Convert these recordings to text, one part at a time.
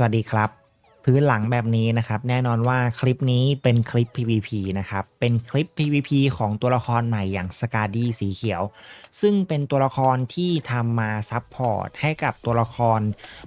สวัสดีครับพื้นหลังแบบนี้นะครับแน่นอนว่าคลิปนี้เป็นคลิป PVP นะครับเป็นคลิป PVP ของตัวละครใหม่อย่างสกาดี้สีเขียว ซึ่งเป็นตัวละครที่ทำมาซับพอร์ตให้กับตัวละคร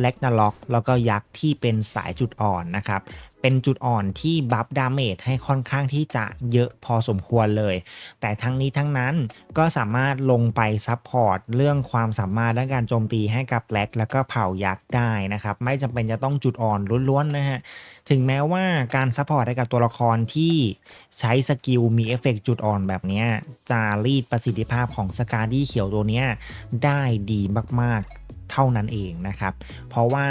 เล็กนาล็อกแล้วก็ยักษ์ที่เป็นสายจุดอ่อนนะครับ เป็นจุดอ่อนที่บัฟดาเมจให้ค่อนข้างที่จะเยอะพอสมควรเลย แต่ทั้งนี้ทั้งนั้นก็สามารถลงไปซับพอร์ตเรื่องความสามารถด้านการโจมตีให้กับแล็กแล้วก็เผ่ายักษ์ได้นะครับ ไม่จำเป็นจะต้องจุดอ่อนล้วนๆนะฮะ ถึงแม้ว่าการซัพพอร์ตให้กับตัวละครที่ใช้สกิลมีเอฟเฟกต์จุดอ่อนแบบนี้จะรีดประสิทธิภาพของสกาดี้เขียวตัวเนี้ยได้ดีมากๆเท่านั้นเองนะครับ เพราะว่า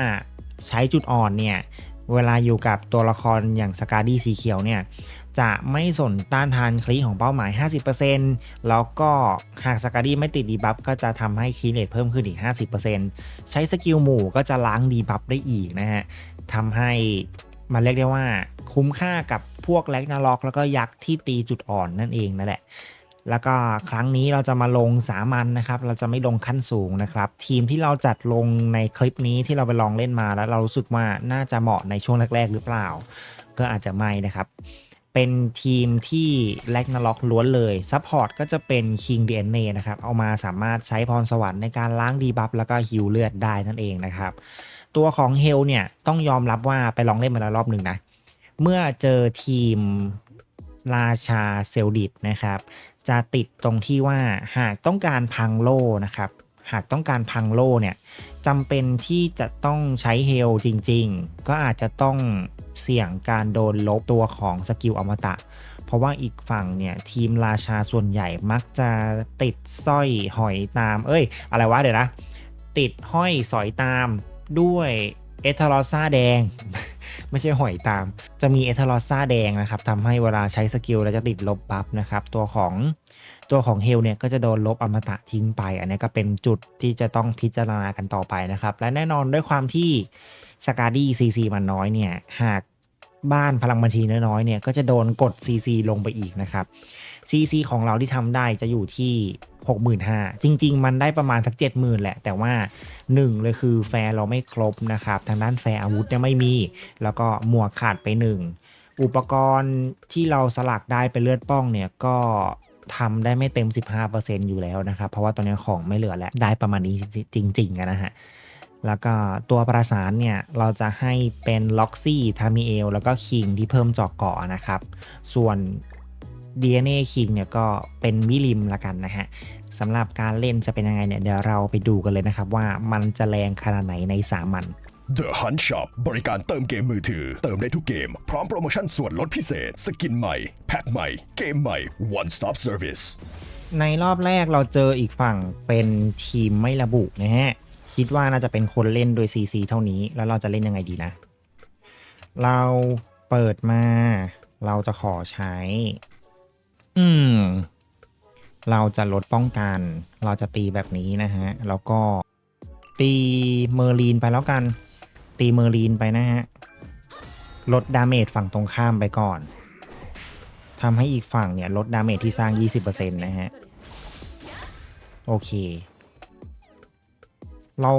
ใช้จุดอ่อนเนี่ย เวลาอยู่กับตัวละครอย่างสกาดี้สีเขียวเนี่ยจะไม่สนต้านทานคลีของเป้าหมาย 50%แล้วก็หากสกาดี้ไม่ติดดีบัฟก็จะทำให้คลีเลตเพิ่มขึ้นอีก 50%ใช้สกิลหมู่ก็จะล้างดีบัฟได้อีกนะฮะทำให้มันเรียกได้ว่าคุ้มค่ากับพวกแล็กนาล็อกแล้วก็ยักษ์ที่ตีจุดอ่อนนั่นเองนั่นแหละ แล้วก็ครั้งนี้เราจะมาลงสามัญนะครับ เราจะไม่ลงขั้นสูงนะครับ ทีมที่เราจัดลงในคลิปนี้ที่เราไปลองเล่นมาแล้วเรารู้สึกว่าน่าจะเหมาะในช่วงแรก ๆ หรือเปล่า ก็อาจจะไม่นะครับ เป็นทีมที่แลกนาล็อกล้วนเลยซัพพอร์ตก็จะเป็น King DNA นะครับ เอามาสามารถใช้พรสวรรค์ในการล้างดีบัฟแล้วก็ฮิวเลือดได้นั่นเองนะครับ ตัวของเฮลเนี่ยต้องยอมรับว่าไปลองเล่นมาแล้วรอบหนึ่งนะเมื่อเจอทีมราชาเซลดิตนะครับ จะติดตรงที่ว่าหากต้องการพังโล่นะครับ หากต้องการพังโล่เนี่ยจำเป็นที่จะต้องใช้เฮลจริง ๆ ก็อาจจะต้องเสี่ยงการโดนลบตัวของสกิลอมตะ เพราะว่าอีกฝั่งเนี่ยทีมราชาส่วนใหญ่มักจะติดสร้อยหอยตาม เอ้ย อะไรวะเดี๋ยวนะ ติดห้อยสอยตามด้วย เอทารอซ่าแดง ไม่ใช่หอยตาม จะมีเอทารอซ่าแดงนะครับทำให้เวลาใช้สกิลแล้วจะติดลบบัฟนะครับ ตัวของตัวของเฮลเนี่ยก็จะโดนลบอมตะทิ้งไป อันนี้ก็เป็นจุดที่จะต้องพิจารณากันต่อไปนะครับ และแน่นอนด้วยความที่สกาดี้ซีซีมันน้อยเนี่ยหากบ้านพลังบัญชีน้อยๆเนี่ยก็จะโดนกด CC ลงไปอีกนะครับ CC ของเราที่ทำได้จะอยู่ที่ 65,000จริง ๆ มันได้ประมาณสัก70,000แหละ แต่ว่า1เลยคือแฟร์เราไม่ครบนะครับ ทางด้านแฟร์อาวุธเนี่ยไม่มี แล้วก็หมวกขาดไป1อุปกรณ์ที่เราสลักได้เป็นเลือดป้องเนี่ยก็ทำได้ไม่เต็ม 15%อยู่แล้วนะครับ เพราะว่าตอนนี้ของไม่เหลือแล้ว ได้ประมาณนี้จริงๆนะฮะแล้วก็ตัวประสานเนี่ย เราจะให้เป็นล็อกซี่ทามิเอลแล้วก็คิงที่เพิ่มจอกเกาะนะครับ ส่วน DNA King เนี่ยก็เป็นมิลิมละกันนะฮะสำหรับการเล่นจะเป็นยังไงเนี่ยเดี๋ยวเราไปดูกันเลยนะครับว่ามันจะแรงขนาดไหนในสามัญ The Hunt Shop บริการเติมเกมมือถือ เติมได้ทุกเกม พร้อมโปรโมชั่นส่วนลดพิเศษ สกินใหม่ แพ็คใหม่ เกมใหม่ One Stop Service ในรอบแรกเราเจออีกฝั่งเป็นทีมไม่ระบุนะฮะ คิดว่าน่าจะเป็นคนเล่นโดย CC เท่านี้ แล้วเราจะเล่นยังไงดีนะ เราเปิดมา เราจะขอใช้ อืม เราจะลดป้องกัน เราจะตีแบบนี้นะฮะ แล้วก็ตีเมอร์ลีนไปแล้วกัน ตีเมอร์ลีนไปนะฮะ ลดดาเมจฝั่งตรงข้ามไปก่อนทำให้อีกฝั่งเนี่ย ลดดาเมจที่สร้าง 20%นะฮะ โอเค เรา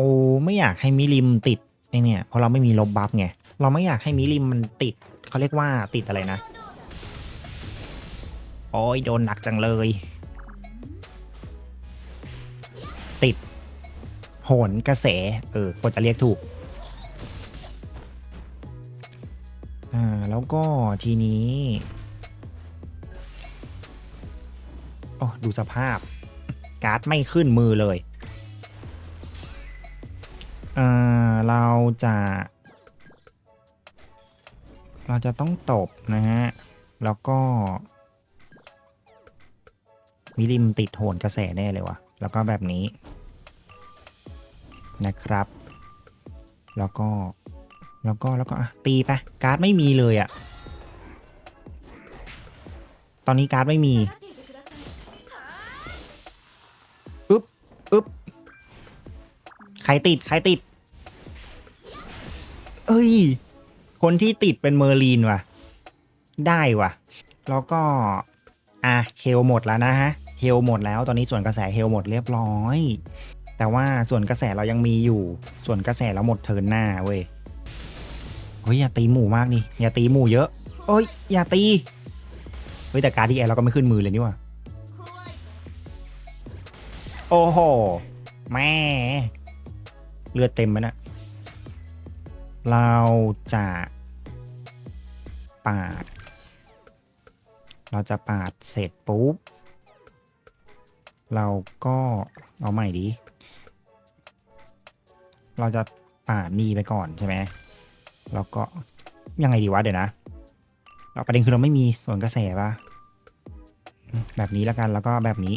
ไม่อยากให้มิลิมติดไอเนี่ยเพราะเราไม่มีลบบัฟไง เราไม่อยากให้มิลิมมันติดเขาเรียกว่าติดอะไรนะ โอ้ยโดนหนักจังเลย ติด โหนกระแส เออควรจะเรียกถูก อ่า แล้วก็ทีนี้โอ้ดูสภาพ การ์ดไม่ขึ้นมือเลย อ่า เราจะ เราจะต้องตบนะฮะ แล้วก็ มิลิมติดโหนกระแสแน่เลยวะแล้วก็แบบนี้นะครับ แล้วก็ แล้วก็ แล้วก็อะตีไป การ์ดไม่มีเลยอะตอนนี้การ์ดไม่มีอึ๊บอึ๊บใครติด ใครติด เอ้ย คนที่ติดเป็นเมอร์ลีนว่ะ ได้ว่ะ แล้วก็ อะเฮลหมดแล้วนะฮะ เฮลหมดแล้วตอนนี้ส่วนกระแสเฮลหมดเรียบร้อย แต่ว่าส่วนกระแสเรายังมีอยู่ ส่วนกระแสเราหมดเทินหน้าเว้ยเฮ้ยอย่าตีหมู่มากนี่อย่าตีหมู่เยอะเอ้ยอย่าตีเฮ้ยแต่การดีแอร์เราก็ไม่ขึ้นมือเลยนี่ว่าโอ้โหแม่เลือดเต็มไหมนะเราจะปาด เราจะปาดเสร็จปุ๊บ เราก็เอาใหม่ดี เราจะป่านี่ไปก่อนใช่ไหมแล้วก็ยังไงดีวะเดี๋ยวนะเราประเด็นคือเราไม่มีส่วนกระแสปะแบบนี้แล้วกันแล้วก็แบบนี้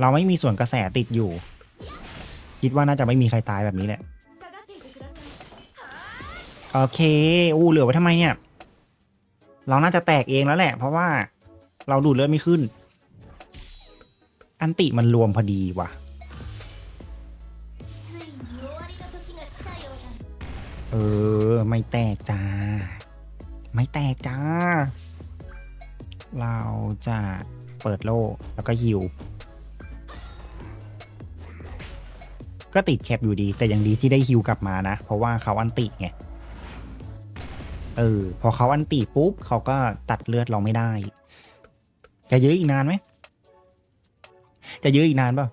เราไม่มีส่วนกระแสติดอยู่ คิดว่าน่าจะไม่มีใครตายแบบนี้แหละโอเคอู้เหลือไว้ทำไมเนี่ย เราน่าจะแตกเองแล้วแหละ เพราะว่าเราดูดเลือดไม่ขึ้น อันติมันรวมพอดีว่ะ เออ ไม่แตกจ้า ไม่แตกจ้า เราจะเปิดโล่แล้วก็ยิว ก็ติดแคปอยู่ดี แต่ยังดีที่ได้ฮิวกลับมานะ เพราะว่าเขาอันติไง เออ พอเขาอันติปุ๊บเขาก็ตัดเลือดเราไม่ได้ จะยื้อีกนานไหม จะยื้ออีกนานเปล่า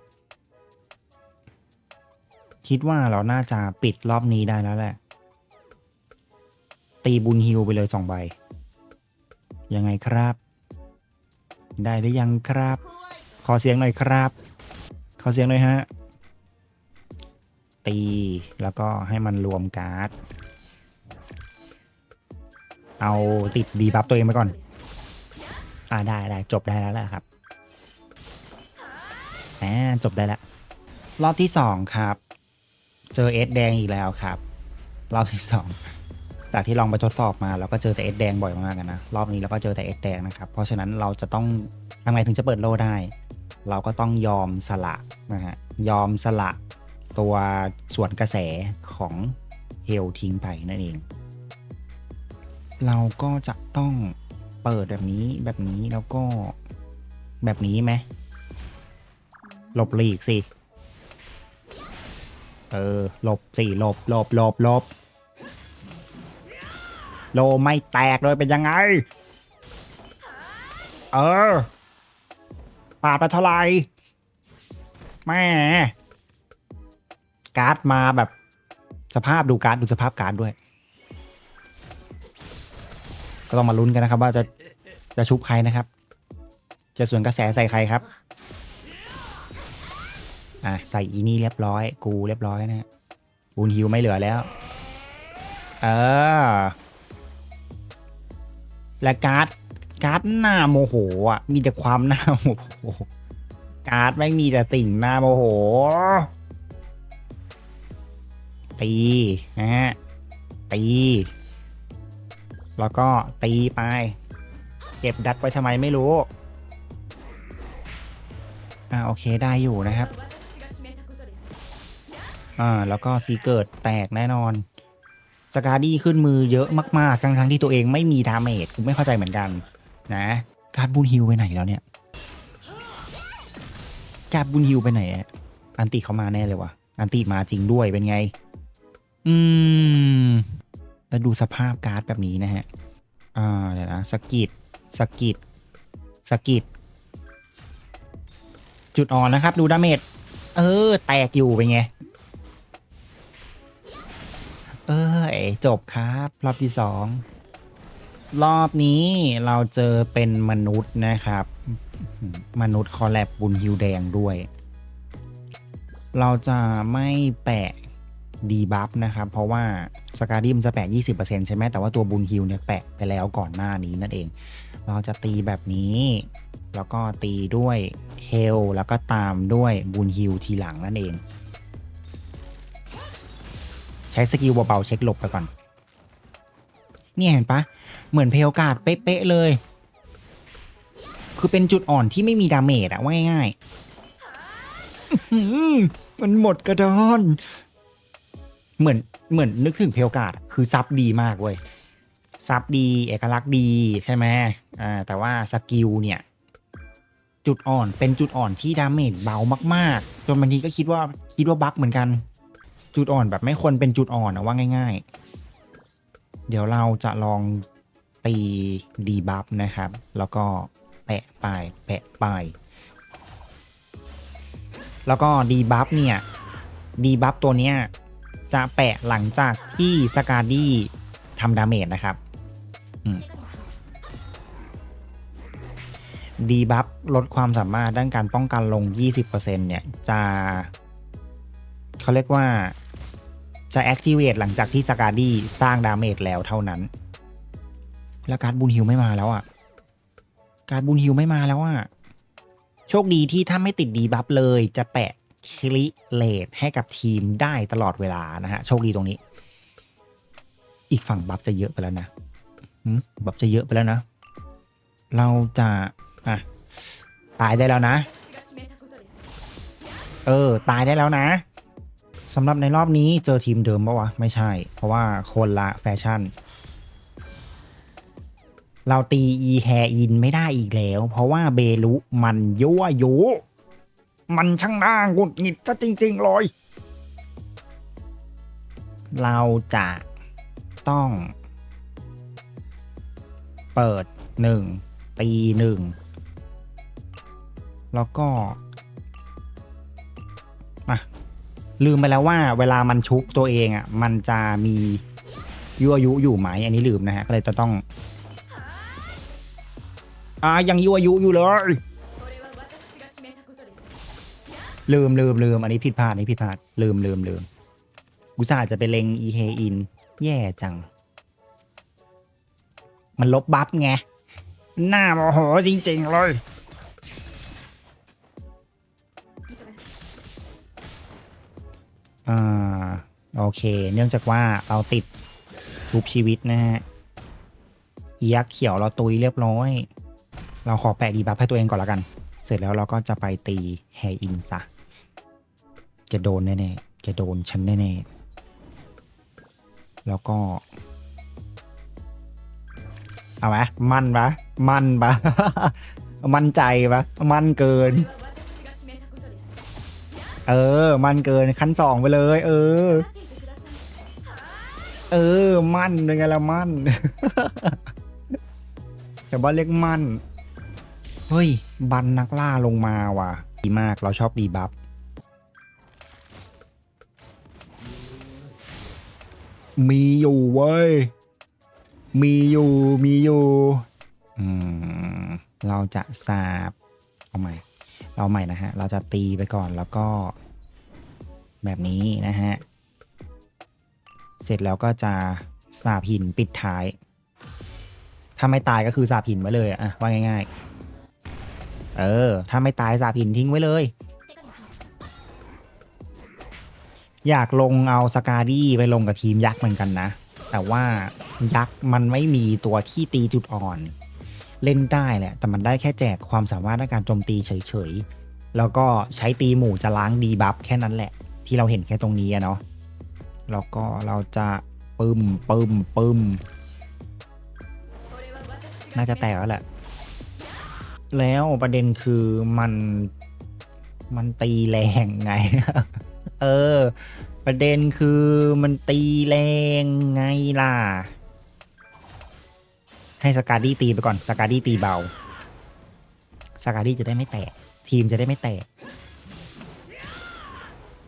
คิดว่าเราน่าจะปิดรอบนี้ได้แล้วแหละ ตีบุญฮิวไปเลยสองใบ ยังไงครับ ได้หรือยังครับ ขอเสียงหน่อยครับ ขอเสียงหน่อยฮะ ตีแล้วก็ให้มันรวมการ์ด เอาติดดีบัฟตัวเองไปก่อน อ่าได้ได้จบได้แล้วแหละครับ แหมจบได้แล้วรอบที่สองครับ เจอเอสแดงอีกแล้วครับ รอบที่สองจากที่ลองไปทดสอบมาเราก็เจอแต่เอสแดงบ่อยมากกันนะรอบนี้เราก็เจอแต่เอสแดงนะครับ เพราะฉะนั้นเราจะต้องทำไงถึงจะเปิดโลได้ เราก็ต้องยอมสละนะฮะยอมสละตัวส่วนกระแสของเฮลทิ้งไปนั่นเอง เราก็จะต้องเปิดแบบนี้แบบนี้แล้วก็แบบนี้ไหม หลบหลีกสิ เออ หลบสิ หลบหลบหลบหลบโลไม่แตกเลยเป็นยังไง เออปาดไปเท่าไหร่แม่การ์ดมาแบบสภาพดูการ์ดดูสภาพการ์ดด้วย ก็ต้องมาลุ้นกันนะครับ ว่าจะจะชุบใครนะครับ จะสวนกระแสใส่ใครครับ อะใส่อีนี่เรียบร้อย กูเรียบร้อยนะฮะบูนฮิวไม่เหลือแล้ว เออ และการ์ดการ์ดหน้าโมโหอะ มีแต่ความหน้าโมโห การ์ดไม่มีแต่สิ่งหน้าโมโห ตีนะฮะ ตี แล้วก็ตีไป เก็บดัดไว้ทำไมไม่รู้ อ่าโอเคได้อยู่นะครับ อ่า แล้วก็ซีเกิดแตกแน่นอน สกาดี้ขึ้นมือเยอะมากๆ ทั้งทั้งๆที่ตัวเองไม่มีดาเมจกูไม่เข้าใจเหมือนกัน นะ การบุญฮิวไปไหนแล้วเนี่ย การบุญฮิวไปไหนอะอันติเขามาแน่เลยวะอันติมาจริงด้วยเป็นไง อืม แล้วดูสภาพการ์ดแบบนี้นะฮะ อ่า เดี๋ยวนะ สกิด สกิด สกิด จุดอ่อนนะครับ ดูดาเมจ เออ แตกอยู่เป็นไง จบครับ รอบที่สองรอบนี้เราเจอเป็นมนุษย์นะครับ มนุษย์คอแลบบุญฮิวแดงด้วย เราจะไม่แปะดีบัฟนะครับ เพราะว่าสกาดิมจะแปะ 20%ใช่ไหมแต่ว่าตัวบุญฮิวเนี่ยแปะไปแล้วก่อนหน้านี้นั่นเอง เราจะตีแบบนี้ แล้วก็ตีด้วยเฮลแล้วก็ตามด้วยบุญฮิวทีหลังนั่นเอง ใช้สกิลเบาๆเช็คหลบไปก่อน เนี่ยเห็นปะเหมือนเพลกาดเป๊ะๆเลย คือเป็นจุดอ่อนที่ไม่มีดาเมจอะว่าง่ายๆมันหมดกระดอนเหมือนเหมือนนึกถึงเพลกาดคือซับดีมากเว้ยซับดีเอกลักษณ์ดีใช่ไหมอ่าแต่ว่าสกิลเนี่ย จุดอ่อนเป็นจุดอ่อนที่ดาเมจเบามาก ๆ จนบางทีก็คิดว่าคิดว่าบั๊กเหมือนกัน จุดอ่อนแบบไม่ควรเป็นจุดอ่อนนะว่าง่าย ๆ เดี๋ยวเราจะลองตีดีบัฟนะครับ แล้วก็แปะปลายแปะปลายแล้วก็ดีบัฟเนี่ยดีบัฟตัวเนี้ยจะแปะหลังจากที่สกาดี้ทำดาเมจนะครับดีบัฟลดความสามารถด้านการป้องกันลง 20%เนี่ย จะเขาเรียกว่า จะ activate หลังจากที่สกาดี้สร้างดาเมจแล้วเท่านั้น แล้วการดบุญฮิวไม่มาแล้วอะ่ะ การดบุญฮิวไม่มาแล้วอะ่ะ โชคดีที่ถ้าไม่ติดดีบัฟเลยจะแปะคลิเลตให้กับทีมได้ตลอดเวลานะฮะ โชคดีตรงนี้ อีกฝั่งบัฟจะเยอะไปแล้วนะบัฟจะเยอะไปแล้วนะ เราจะอะตายได้แล้วนะ เออ ตายได้แล้วนะ สำหรับในรอบนี้เจอทีมเดิมปะวะ ไม่ใช่ เพราะว่าคนละแฟชั่น เราตีอีแฮอินไม่ได้อีกแล้ว เพราะว่าเบลุมันยั่วยุมันช่างน่าหงุดหงิดซะจริงๆเลย เราจะต้อง เปิดหนึ่งตีหนึ่งแล้วก็มา ลืมไปแล้วว่าเวลามันชุบตัวเองอะมันจะมียั่วยุอยู่ไหมอันนี้ลืมนะฮะก็เลยจะต้องอ่ายังยั่วยุอยู่เลยลืมลืมลืมอันนี้ผิดพลาดอันนี้ผิดพลาดลืมลืมลืมอุตส่าห์จะไปเลงอีเฮอิน แย่จัง มันลบบัฟไงหน้าโมโหจริง ๆ เลย โอเค เนื่องจากว่าเราติดทุบชีวิตนะฮะอียักษ์เขียวเราตุยเรียบร้อย เราขอแปะดีบัฟให้ตัวเองก่อนละกัน เสร็จแล้วเราก็จะไปตีแฮอินซะแกโดนแน่ๆแกโดนฉันแน่ๆแล้วก็ เอาไหมมั่นปะมั่นปะ มั่นใจปะมั่นเกิน เออ มั่นเกินขั้นสองไปเลย เออ เออ มั่นเป็นไงละมั่น แต่ว่าเรียกมั่น เฮ้ย บันนักล่าลงมาว่ะ ดีมากเราชอบดีบัฟมีอยู่เว้ย มีอยู่ มีอยู่ อืม เราจะสาบ เอาใหม่เอาใหม่นะฮะ เราจะตีไปก่อนแล้วก็ แบบนี้นะฮะ เสร็จแล้วก็จะสาบหินปิดท้าย ถ้าไม่ตายก็คือสาบหินไว้เลยอะว่าง่าย ๆ เออ ถ้าไม่ตายสาบหินทิ้งไว้เลย อยากลงเอาสกาดี้ไปลงกับทีมยักษ์เหมือนกันนะ แต่ว่ายักษ์มันไม่มีตัวที่ตีจุดอ่อน เล่นได้แหละ แต่มันได้แค่แจกความสามารถในการโจมตีเฉยๆ แล้วก็ใช้ตีหมู่จะล้างดีบัฟแค่นั้นแหละ ที่เราเห็นแค่ตรงนี้อะเนาะ แล้วก็เราจะปึ้มปึ้มปึ้มน่าจะแตกแล้วแหละ แล้วประเด็นคือมันมันตีแรงไง เออ ประเด็นคือมันตีแรงไงล่ะ ให้สกาดี้ตีไปก่อน สกาดี้ตีเบา สกาดี้จะได้ไม่แตก ทีมจะได้ไม่แตก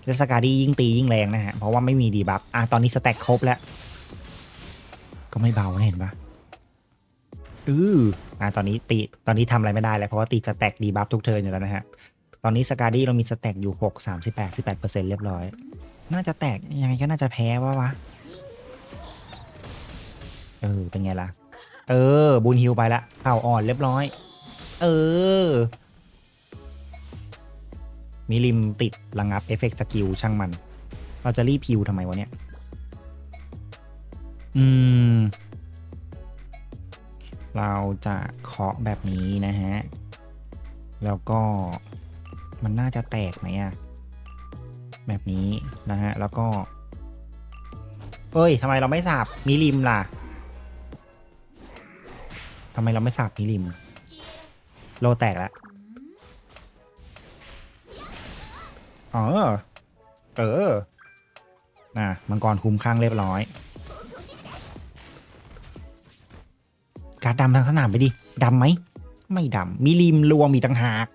แล้วสกาดี้ยิ่งตียิ่งแรงนะฮะ เพราะว่าไม่มีดีบัฟอะตอนนี้สแต็กครบแล้ว ก็ไม่เบานะเห็นปะอืออะตอนนี้ตีตอนนี้ทำอะไรไม่ได้แล้วเพราะว่าตีสแต็กดีบัฟทุกเทิร์นอยู่แล้วนะฮะตอนนี้สกาดี้เรามีสแต็กอยู่หกสามสิบแปดสิบแปดเปอร์เซ็นต์เรียบร้อย น่าจะแตกยังไงก็น่าจะแพ้วะวะเออเป็นไงล่ะ เออ บุญฮิวไปละเข่าอ่อนเรียบร้อย เออ มีริมติดระงับเอฟเฟกต์สกิลช่างมัน เราจะรีบฮิวทำไมวะเนี่ย อืม เราจะเคาะแบบนี้นะฮะ แล้วก็มันน่าจะแตกไหมอะแบบนี้นะฮะ แล้วก็ เอ้ยทำไมเราไม่สาบมิริมล่ะทำไมเราไม่สาบมิริม โลแตกแล้ว ออเอออะมังกรคุมข้างเรียบร้อย การดดำทางสนามไปดิดำไหม ไม่ดำ มีริมรวมอีกต่างหาก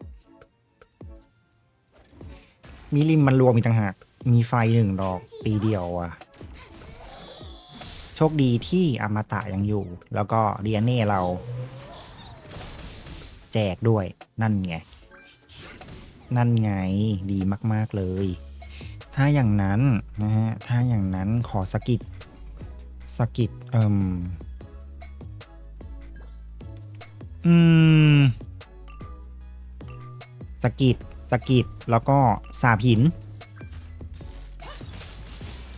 มีริมมันรวมอีกต่างหาก มีไฟหนึ่งดอกตีเดียวอะ โชคดีที่อมตะยังอยู่ แล้วก็เดียเน่เรา แจกด้วยนั่นไง นั่นไงดีมาก ๆ เลย ถ้าอย่างนั้นนะฮะถ้าอย่างนั้นขอสกิดสกิดเอ่มอืมสกิดสกิดแล้วก็สาบหิน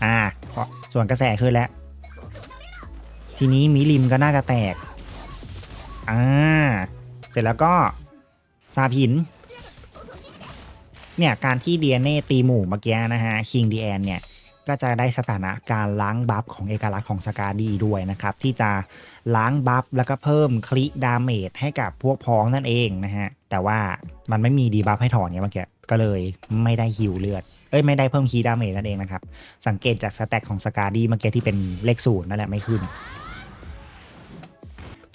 อ่าพราะส่วนกระแสขึ้นแล้ว ทีนี้มิลิมก็น่าจะแตก อ่า เสร็จแล้วก็ซาบหิน เนี่ยการที่เดียเนตีหมู่เมื่อกี้นะฮะคิงดีแอนเนี่ยก็จะได้สถานะการล้างบัฟของเอกลักษณ์ของสกาดีด้วยนะครับ ที่จะล้างบัฟแล้วก็เพิ่มคลิดาเมจให้กับพวกพ้องนั่นเองนะฮะ แต่ว่ามันไม่มีดีบัฟให้ถอนเนี่ยเมื่อกี้ก็เลยไม่ได้ฮิวเลือด เอ้ยไม่ได้เพิ่มคีดาเมจนั่นเองนะครับ สังเกตจากสแต็กของสกาดีเมื่อกี้ที่เป็นเลขศูนย์นั่นแหละไม่ขึ้น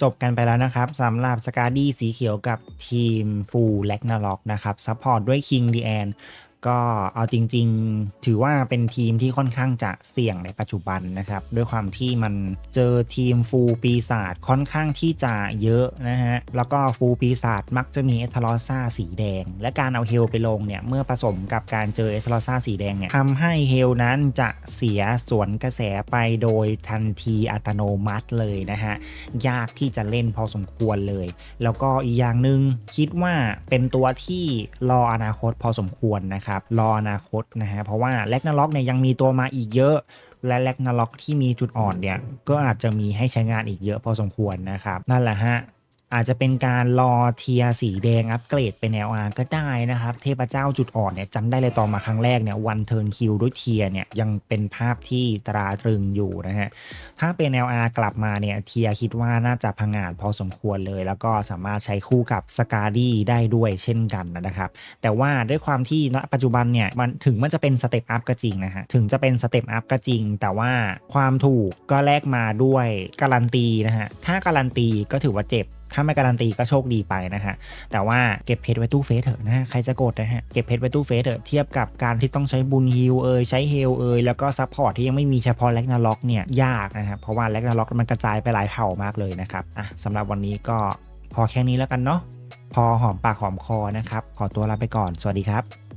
จบกันไปแล้วนะครับสำหรับสกาดี้สีเขียวกับทีมฟูลแลกนาล็อกนะครับซัพพอร์ตด้วยคิงดีแอน ก็เอาจริง ๆ ถือว่าเป็นทีมที่ค่อนข้างจะเสี่ยงในปัจจุบันนะครับ ด้วยความที่มันเจอทีมฟูลปีศาจค่อนข้างที่จะเยอะนะฮะ แล้วก็ฟูลปีศาจมักจะมีเอทลอซ่าสีแดง และการเอาเฮลไปลงเนี่ยเมื่อผสมกับการเจอเอทลอซ่าสีแดงเนี่ยทำให้เฮลนั้นจะเสียสวนกระแสไปโดยทันทีอัตโนมัติเลยนะฮะ ยากที่จะเล่นพอสมควรเลย แล้วก็อีกอย่างหนึ่งคิดว่าเป็นตัวที่รออนาคตพอสมควรนะครับรออนาคตนะฮะเพราะว่าแลกนาล็อกเนี่ยยังมีตัวมาอีกเยอะ และแลกนาล็อกที่มีจุดอ่อนเนี่ยก็อาจจะมีให้ใช้งานอีกเยอะพอสมควรนะครับนั่นแหละฮะ อาจจะเป็นการรอเทียสีแดงอัปเกรดเป็นแนวอาก็ได้นะครับ เทพเจ้าจุดอ่อนเนี่ยจำได้เลยตอนมาครั้งแรกเนี่ยวันเทิร์นคิวด้วยเทียเนี่ยยังเป็นภาพที่ตราตรึงอยู่นะฮะ ถ้าเป็น LR กลับมาเนี่ยเทียคิดว่าน่าจะพังงาดพอสมควรเลย แล้วก็สามารถใช้คู่กับสกาดี้ได้ด้วยเช่นกันนะครับ แต่ว่าด้วยความที่ณปัจจุบันเนี่ยมันถึงมันจะเป็นสเต็ปอัพก็จริงนะฮะถึงจะเป็นสเต็ปอัพก็จริง แต่ว่าความถูกก็แลกมาด้วยการันตีนะฮะถ้าการันตีก็ถือว่าเจ็บ ถ้าไม่การันตีก็โชคดีไปนะฮะ แต่ว่าเก็บเพชรไว้ตู้เฟสเถอะนะฮะ ใครจะโกดนะฮะ เก็บเพชรไว้ตู้เฟสเถอะเทียบกับการที่ต้องใช้บุญฮิลเอยใช้เฮลเอยแล้วก็ซัพพอร์ตที่ยังไม่มีเฉพาะแลกนาล็อกเนี่ยยากนะครับเพราะว่าแลกนาล็อกมันกระจายไปหลายเผ่ามากเลยนะครับอะสำหรับวันนี้ก็พอแค่นี้แล้วกันเนาะพอหอมปากหอมคอนะครับขอตัวลาไปก่อนสวัสดีครับ